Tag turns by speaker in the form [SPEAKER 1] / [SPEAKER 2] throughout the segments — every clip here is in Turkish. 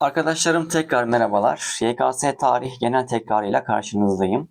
[SPEAKER 1] Arkadaşlarım tekrar merhabalar. YKS Tarih Genel Tekrarıyla karşınızdayım.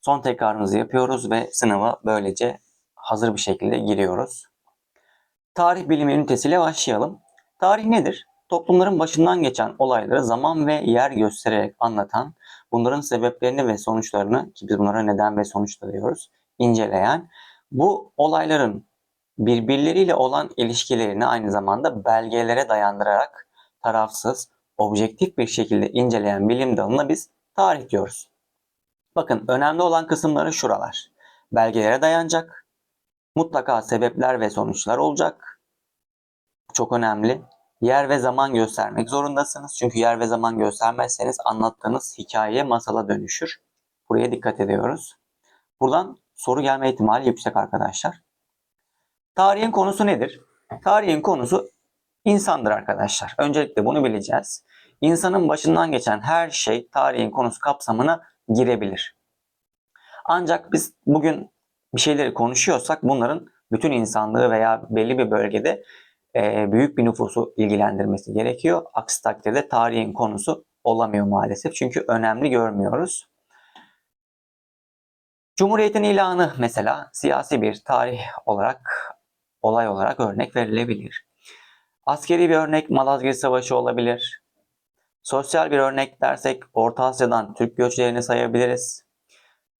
[SPEAKER 1] Son tekrarımızı yapıyoruz ve sınava böylece hazır bir şekilde giriyoruz. Tarih bilimi ünitesiyle başlayalım. Tarih nedir? Toplumların başından geçen olayları zaman ve yer göstererek anlatan, bunların sebeplerini ve sonuçlarını, ki biz bunlara neden ve sonuç diyoruz, inceleyen, bu olayların birbirleriyle olan ilişkilerini aynı zamanda belgelere dayandırarak tarafsız, objektif bir şekilde inceleyen bilim dalına biz tarih diyoruz. Bakın önemli olan kısımları şuralar. Belgelere dayanacak. Mutlaka sebepler ve sonuçlar olacak. Çok önemli. Yer ve zaman göstermek zorundasınız. Çünkü yer ve zaman göstermezseniz anlattığınız hikaye masala dönüşür. Buraya dikkat ediyoruz. Buradan soru gelme ihtimali yüksek arkadaşlar. Tarihin konusu nedir? Tarihin konusu insandır arkadaşlar. Öncelikle bunu bileceğiz. İnsanın başından geçen her şey tarihin konusu kapsamına girebilir. Ancak biz bugün bir şeyleri konuşuyorsak bunların bütün insanlığı veya belli bir bölgede e, büyük bir nüfusu ilgilendirmesi gerekiyor. Aksi takdirde tarihin konusu olamıyor maalesef. Çünkü önemli görmüyoruz. Cumhuriyetin ilanı mesela siyasi bir tarih olarak, olay olarak örnek verilebilir. Askeri bir örnek Malazgirt Savaşı olabilir. Sosyal bir örnek dersek Orta Asya'dan Türk göçlerini sayabiliriz.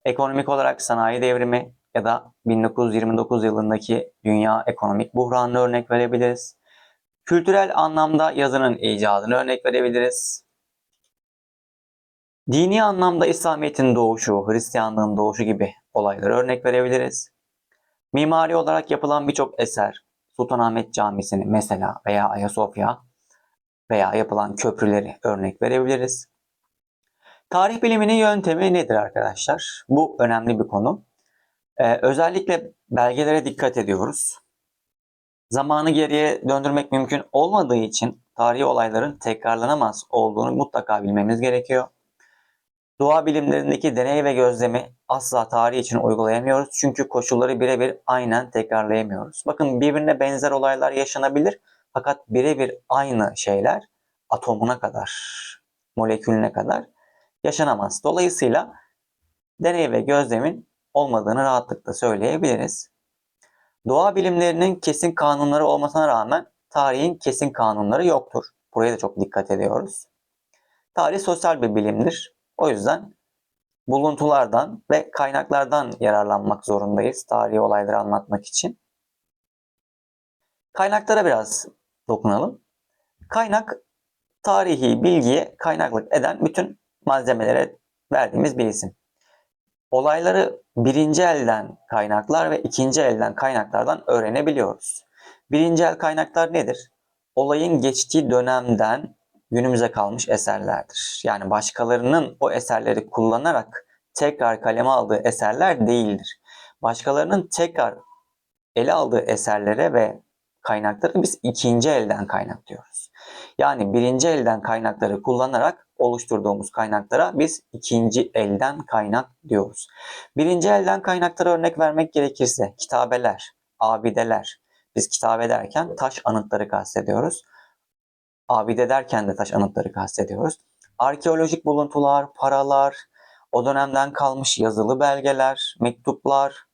[SPEAKER 1] Ekonomik olarak sanayi devrimi ya da 1929 yılındaki dünya ekonomik buhranını örnek verebiliriz. Kültürel anlamda yazının icadını örnek verebiliriz. Dini anlamda İslamiyet'in doğuşu, Hristiyanlığın doğuşu gibi olayları örnek verebiliriz. Mimari olarak yapılan birçok eser, Sultanahmet Camisi'ni mesela veya Ayasofya veya yapılan köprüleri örnek verebiliriz. Tarih biliminin yöntemi nedir arkadaşlar? Bu önemli bir konu. Ee, özellikle belgelere dikkat ediyoruz. Zamanı geriye döndürmek mümkün olmadığı için tarihi olayların tekrarlanamaz olduğunu mutlaka bilmemiz gerekiyor. Doğa bilimlerindeki deney ve gözlemi asla tarih için uygulayamıyoruz. Çünkü koşulları birebir aynen tekrarlayamıyoruz. Bakın birbirine benzer olaylar yaşanabilir fakat birebir aynı şeyler atomuna kadar, molekülüne kadar yaşanamaz. Dolayısıyla deney ve gözlemin olmadığını rahatlıkla söyleyebiliriz. Doğa bilimlerinin kesin kanunları olmasına rağmen tarihin kesin kanunları yoktur. Buraya da çok dikkat ediyoruz. Tarih sosyal bir bilimdir. O yüzden buluntulardan ve kaynaklardan yararlanmak zorundayız tarihi olayları anlatmak için. Kaynaklara biraz dokunalım. Kaynak tarihi bilgiye kaynaklık eden bütün malzemelere verdiğimiz bir isim. Olayları birinci elden kaynaklar ve ikinci elden kaynaklardan öğrenebiliyoruz. Birinci el kaynaklar nedir? Olayın geçtiği dönemden günümüze kalmış eserlerdir. Yani başkalarının o eserleri kullanarak tekrar kaleme aldığı eserler değildir. Başkalarının tekrar ele aldığı eserlere ve kaynakları biz ikinci elden kaynak diyoruz. Yani birinci elden kaynakları kullanarak oluşturduğumuz kaynaklara biz ikinci elden kaynak diyoruz. Birinci elden kaynaklara örnek vermek gerekirse kitabeler, abideler. Biz kitabe derken taş anıtları kastediyoruz. Abide derken de taş anıtları kastediyoruz. Arkeolojik buluntular, paralar, o dönemden kalmış yazılı belgeler, mektuplar,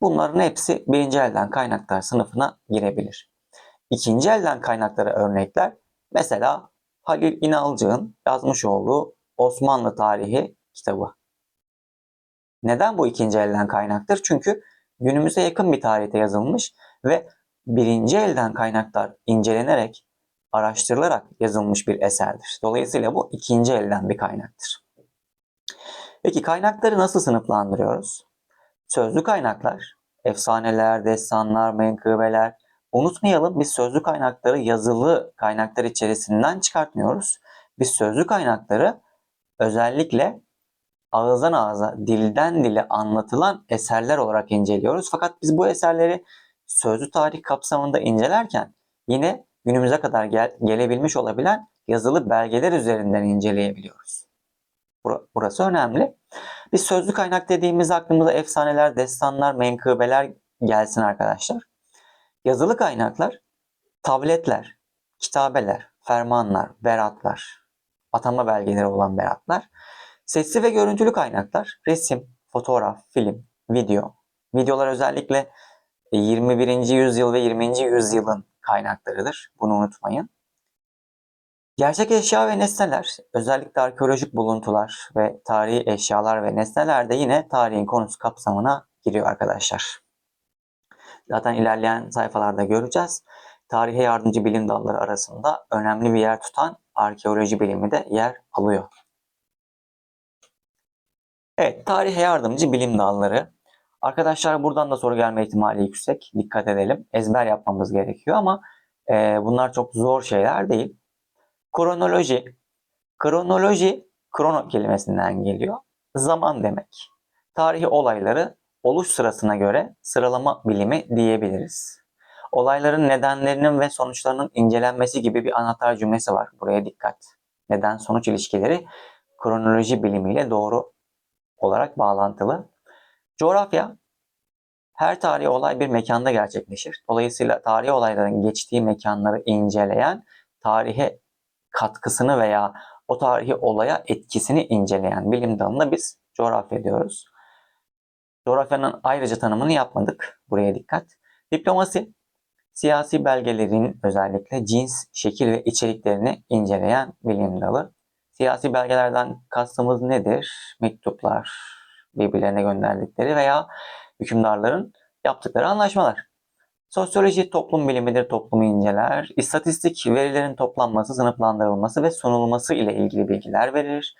[SPEAKER 1] bunların hepsi birinci elden kaynaklar sınıfına girebilir. İkinci elden kaynaklara örnekler mesela Halil İnalcık'ın yazmış olduğu Osmanlı Tarihi kitabı. Neden bu ikinci elden kaynaktır? Çünkü günümüze yakın bir tarihte yazılmış ve birinci elden kaynaklar incelenerek, araştırılarak yazılmış bir eserdir. Dolayısıyla bu ikinci elden bir kaynaktır. Peki kaynakları nasıl sınıflandırıyoruz? Sözlü kaynaklar, efsaneler, destanlar, menkıbeler. Unutmayalım biz sözlü kaynakları yazılı kaynaklar içerisinden çıkartmıyoruz. Biz sözlü kaynakları özellikle ağızdan ağza, dilden dile anlatılan eserler olarak inceliyoruz. Fakat biz bu eserleri sözlü tarih kapsamında incelerken yine günümüze kadar gel- gelebilmiş olabilen yazılı belgeler üzerinden inceleyebiliyoruz. Burası önemli. Biz sözlü kaynak dediğimiz aklımıza efsaneler, destanlar, menkıbeler gelsin arkadaşlar. Yazılı kaynaklar, tabletler, kitabeler, fermanlar, beratlar, atama belgeleri olan beratlar, sesli ve görüntülü kaynaklar, resim, fotoğraf, film, video. Videolar özellikle 21. yüzyıl ve 20. yüzyılın kaynaklarıdır. Bunu unutmayın. Gerçek eşya ve nesneler, özellikle arkeolojik buluntular ve tarihi eşyalar ve nesneler de yine tarihin konusu kapsamına giriyor arkadaşlar. Zaten ilerleyen sayfalarda göreceğiz. Tarihe yardımcı bilim dalları arasında önemli bir yer tutan arkeoloji bilimi de yer alıyor. Evet, tarihe yardımcı bilim dalları. Arkadaşlar buradan da soru gelme ihtimali yüksek. Dikkat edelim. Ezber yapmamız gerekiyor ama e, bunlar çok zor şeyler değil. Kronoloji. Kronoloji, krono kelimesinden geliyor. Zaman demek. Tarihi olayları oluş sırasına göre sıralama bilimi diyebiliriz. Olayların nedenlerinin ve sonuçlarının incelenmesi gibi bir anahtar cümlesi var. Buraya dikkat. Neden sonuç ilişkileri kronoloji bilimiyle doğru olarak bağlantılı. Coğrafya her tarihi olay bir mekanda gerçekleşir. Dolayısıyla tarihi olayların geçtiği mekanları inceleyen, tarihe katkısını veya o tarihi olaya etkisini inceleyen bilim dalına biz coğrafya diyoruz. Coğrafyanın ayrıca tanımını yapmadık. Buraya dikkat. Diplomasi, siyasi belgelerin özellikle cins, şekil ve içeriklerini inceleyen bilim dalı. Siyasi belgelerden kastımız nedir? Mektuplar, birbirlerine gönderdikleri veya hükümdarların yaptıkları anlaşmalar. Sosyoloji toplum bilimidir, toplumu inceler. İstatistik verilerin toplanması, sınıflandırılması ve sunulması ile ilgili bilgiler verir.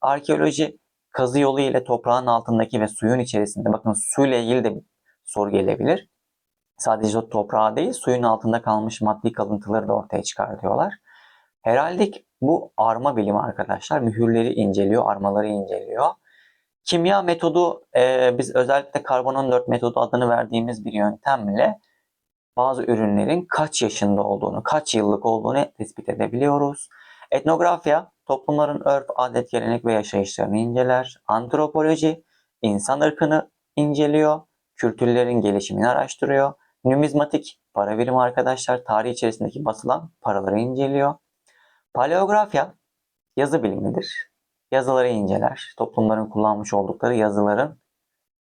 [SPEAKER 1] Arkeoloji kazı yolu ile toprağın altındaki ve suyun içerisinde, bakın su ile ilgili de soru gelebilir. Sadece o toprağa değil, suyun altında kalmış maddi kalıntıları da ortaya çıkartıyorlar. Heraldik bu arma bilimi arkadaşlar. Mühürleri inceliyor, armaları inceliyor. Kimya metodu e, biz özellikle karbon 14 metodu adını verdiğimiz bir yöntemle bazı ürünlerin kaç yaşında olduğunu, kaç yıllık olduğunu tespit edebiliyoruz. Etnografya toplumların örf, adet, gelenek ve yaşayışlarını inceler. Antropoloji insan ırkını inceliyor. Kültürlerin gelişimini araştırıyor. Numizmatik para birimi arkadaşlar tarih içerisindeki basılan paraları inceliyor. Paleografya yazı bilimidir. Yazıları inceler. Toplumların kullanmış oldukları yazıların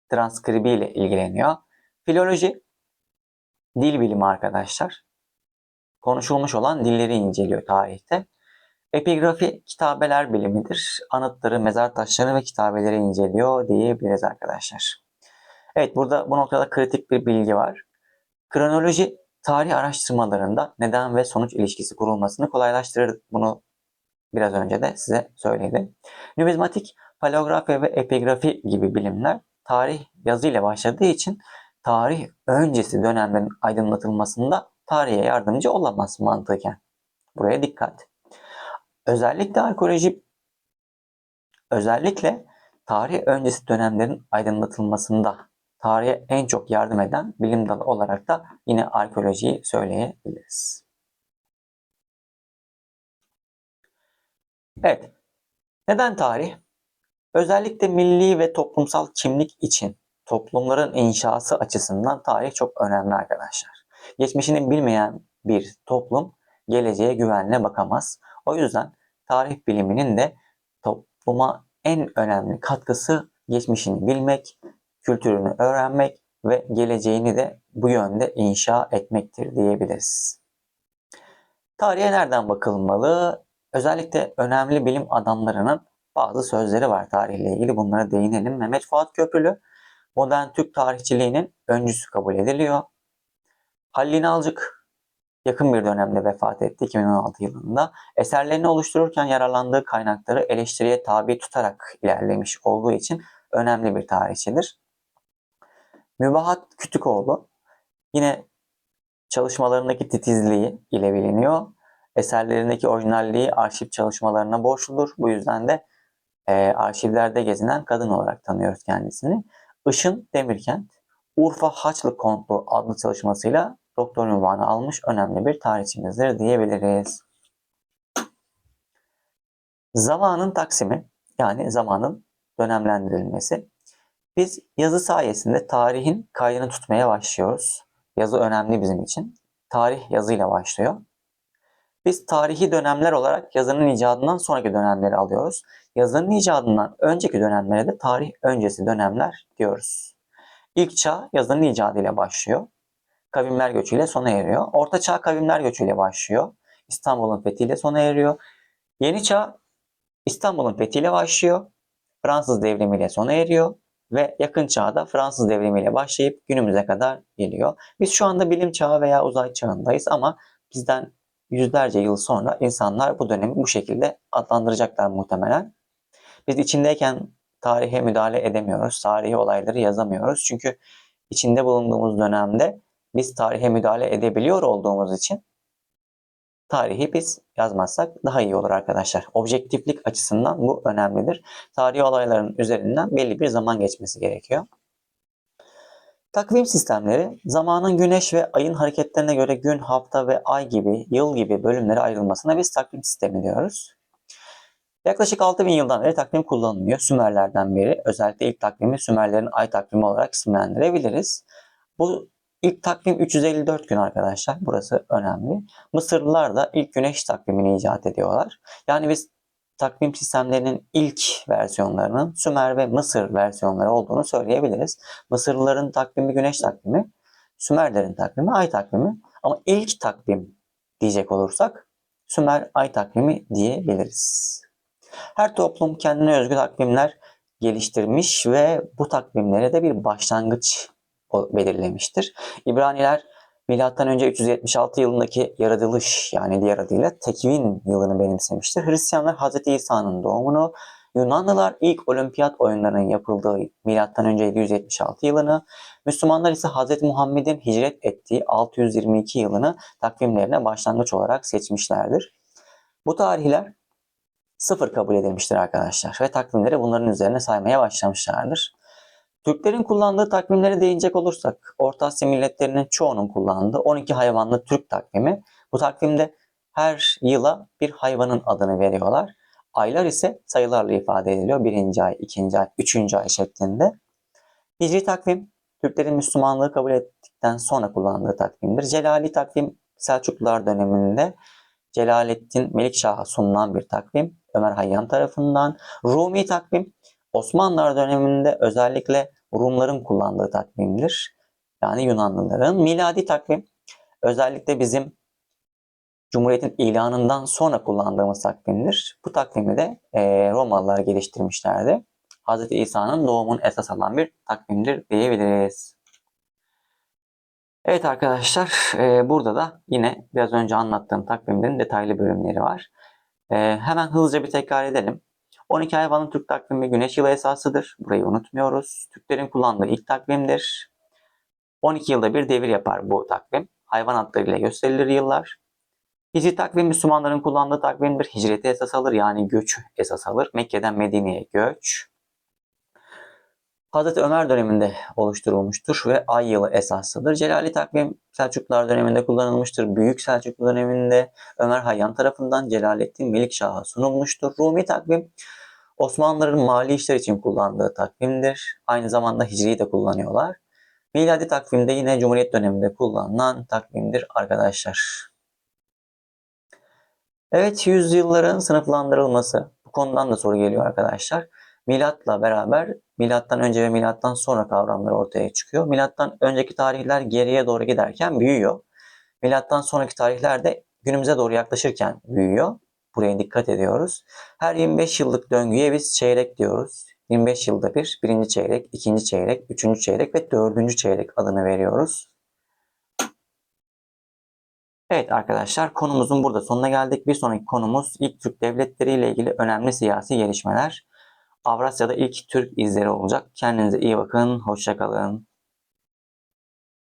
[SPEAKER 1] transkribi ile ilgileniyor. Filoloji dil bilimi arkadaşlar. Konuşulmuş olan dilleri inceliyor tarihte. Epigrafi kitabeler bilimidir. Anıtları, mezar taşları ve kitabeleri inceliyor diyebiliriz arkadaşlar. Evet burada bu noktada kritik bir bilgi var. Kronoloji tarih araştırmalarında neden ve sonuç ilişkisi kurulmasını kolaylaştırır. Bunu biraz önce de size söyledim. Numizmatik, paleografi ve epigrafi gibi bilimler tarih yazıyla başladığı için tarih öncesi dönemlerin aydınlatılmasında tarihe yardımcı olamaz mantıken. Buraya dikkat. Özellikle arkeoloji özellikle tarih öncesi dönemlerin aydınlatılmasında tarihe en çok yardım eden bilim dalı olarak da yine arkeolojiyi söyleyebiliriz. Evet. Neden tarih? Özellikle milli ve toplumsal kimlik için toplumların inşası açısından tarih çok önemli arkadaşlar. Geçmişini bilmeyen bir toplum geleceğe güvenle bakamaz. O yüzden tarih biliminin de topluma en önemli katkısı geçmişini bilmek, kültürünü öğrenmek ve geleceğini de bu yönde inşa etmektir diyebiliriz. Tarihe nereden bakılmalı? Özellikle önemli bilim adamlarının bazı sözleri var tarihle ilgili. Bunlara değinelim. Mehmet Fuat Köprülü modern Türk tarihçiliğinin öncüsü kabul ediliyor. Halil İnalcık yakın bir dönemde vefat etti 2016 yılında. Eserlerini oluştururken yararlandığı kaynakları eleştiriye tabi tutarak ilerlemiş olduğu için önemli bir tarihçidir. Mübahat Kütükoğlu yine çalışmalarındaki titizliği ile biliniyor. Eserlerindeki orijinalliği arşiv çalışmalarına borçludur. Bu yüzden de e, arşivlerde gezinen kadın olarak tanıyoruz kendisini. Işın Demirkent, Urfa Haçlı Kontlu adlı çalışmasıyla doktor ünvanı almış önemli bir tarihçimizdir diyebiliriz. Zamanın taksimi yani zamanın dönemlendirilmesi. Biz yazı sayesinde tarihin kaydını tutmaya başlıyoruz. Yazı önemli bizim için. Tarih yazıyla başlıyor. Biz tarihi dönemler olarak yazının icadından sonraki dönemleri alıyoruz. Yazının icadından önceki dönemlere de tarih öncesi dönemler diyoruz. İlk çağ yazının icadıyla başlıyor. Kavimler göçüyle sona eriyor. Orta çağ kavimler göçüyle başlıyor. İstanbul'un fethiyle sona eriyor. Yeni çağ İstanbul'un fethiyle başlıyor. Fransız devrimiyle sona eriyor ve yakın çağda Fransız devrimiyle başlayıp günümüze kadar geliyor. Biz şu anda bilim çağı veya uzay çağındayız ama bizden yüzlerce yıl sonra insanlar bu dönemi bu şekilde adlandıracaklar muhtemelen. Biz içindeyken tarihe müdahale edemiyoruz. Tarihi olayları yazamıyoruz. Çünkü içinde bulunduğumuz dönemde biz tarihe müdahale edebiliyor olduğumuz için tarihi biz yazmazsak daha iyi olur arkadaşlar. Objektiflik açısından bu önemlidir. Tarihi olayların üzerinden belli bir zaman geçmesi gerekiyor. Takvim sistemleri zamanın güneş ve ayın hareketlerine göre gün, hafta ve ay gibi, yıl gibi bölümlere ayrılmasına biz takvim sistemi diyoruz. Yaklaşık 6000 yıldan beri takvim kullanılıyor. Sümerlerden beri. Özellikle ilk takvimi Sümerlerin ay takvimi olarak isimlendirebiliriz. Bu ilk takvim 354 gün arkadaşlar. Burası önemli. Mısırlılar da ilk güneş takvimini icat ediyorlar. Yani biz takvim sistemlerinin ilk versiyonlarının Sümer ve Mısır versiyonları olduğunu söyleyebiliriz. Mısırlıların takvimi güneş takvimi, Sümerlerin takvimi ay takvimi. Ama ilk takvim diyecek olursak Sümer ay takvimi diyebiliriz. Her toplum kendine özgü takvimler geliştirmiş ve bu takvimlere de bir başlangıç belirlemiştir. İbraniler Milattan önce 376 yılındaki yaratılış yani diğer adıyla tekvin yılını benimsemiştir. Hristiyanlar Hz. İsa'nın doğumunu, Yunanlılar ilk olimpiyat oyunlarının yapıldığı milattan önce 776 yılını, Müslümanlar ise Hz. Muhammed'in hicret ettiği 622 yılını takvimlerine başlangıç olarak seçmişlerdir. Bu tarihler sıfır kabul edilmiştir arkadaşlar ve takvimleri bunların üzerine saymaya başlamışlardır. Türklerin kullandığı takvimlere değinecek olursak Orta Asya milletlerinin çoğunun kullandığı 12 hayvanlı Türk takvimi. Bu takvimde her yıla bir hayvanın adını veriyorlar. Aylar ise sayılarla ifade ediliyor. Birinci ay, ikinci ay, üçüncü ay şeklinde. Hicri takvim Türklerin Müslümanlığı kabul ettikten sonra kullandığı takvimdir. Celali takvim Selçuklular döneminde Celalettin Melikşah'a sunulan bir takvim. Ömer Hayyam tarafından. Rumi takvim Osmanlılar döneminde özellikle Rumların kullandığı takvimdir. Yani Yunanlıların. Miladi takvim özellikle bizim Cumhuriyet'in ilanından sonra kullandığımız takvimdir. Bu takvimi de e, Romalılar geliştirmişlerdi. Hz. İsa'nın doğumun esas alan bir takvimdir diyebiliriz. Evet arkadaşlar e, burada da yine biraz önce anlattığım takvimlerin detaylı bölümleri var. E, hemen hızlıca bir tekrar edelim. 12 hayvanın Türk takvimi güneş yılı esasıdır. Burayı unutmuyoruz. Türklerin kullandığı ilk takvimdir. 12 yılda bir devir yapar bu takvim. Hayvan adlarıyla gösterilir yıllar. Hicri takvim Müslümanların kullandığı takvimdir. Hicreti esas alır yani göçü esas alır. Mekke'den Medine'ye göç. Hazreti Ömer döneminde oluşturulmuştur ve ay yılı esasıdır. Celali takvim Selçuklular döneminde kullanılmıştır. Büyük Selçuklu döneminde Ömer Hayyam tarafından Celalettin Melikşah'a sunulmuştur. Rumi takvim Osmanlıların mali işler için kullandığı takvimdir. Aynı zamanda Hicri'yi de kullanıyorlar. Miladi takvimde yine Cumhuriyet döneminde kullanılan takvimdir arkadaşlar. Evet yüzyılların sınıflandırılması. Bu konudan da soru geliyor arkadaşlar. Milatla beraber milattan önce ve milattan sonra kavramları ortaya çıkıyor. Milattan önceki tarihler geriye doğru giderken büyüyor. Milattan sonraki tarihler de günümüze doğru yaklaşırken büyüyor. Buraya dikkat ediyoruz. Her 25 yıllık döngüye biz çeyrek diyoruz. 25 yılda bir birinci çeyrek, ikinci çeyrek, üçüncü çeyrek ve dördüncü çeyrek adını veriyoruz. Evet arkadaşlar konumuzun burada sonuna geldik. Bir sonraki konumuz ilk Türk devletleri ile ilgili önemli siyasi gelişmeler. Avrasya'da ilk Türk izleri olacak. Kendinize iyi bakın. Hoşçakalın.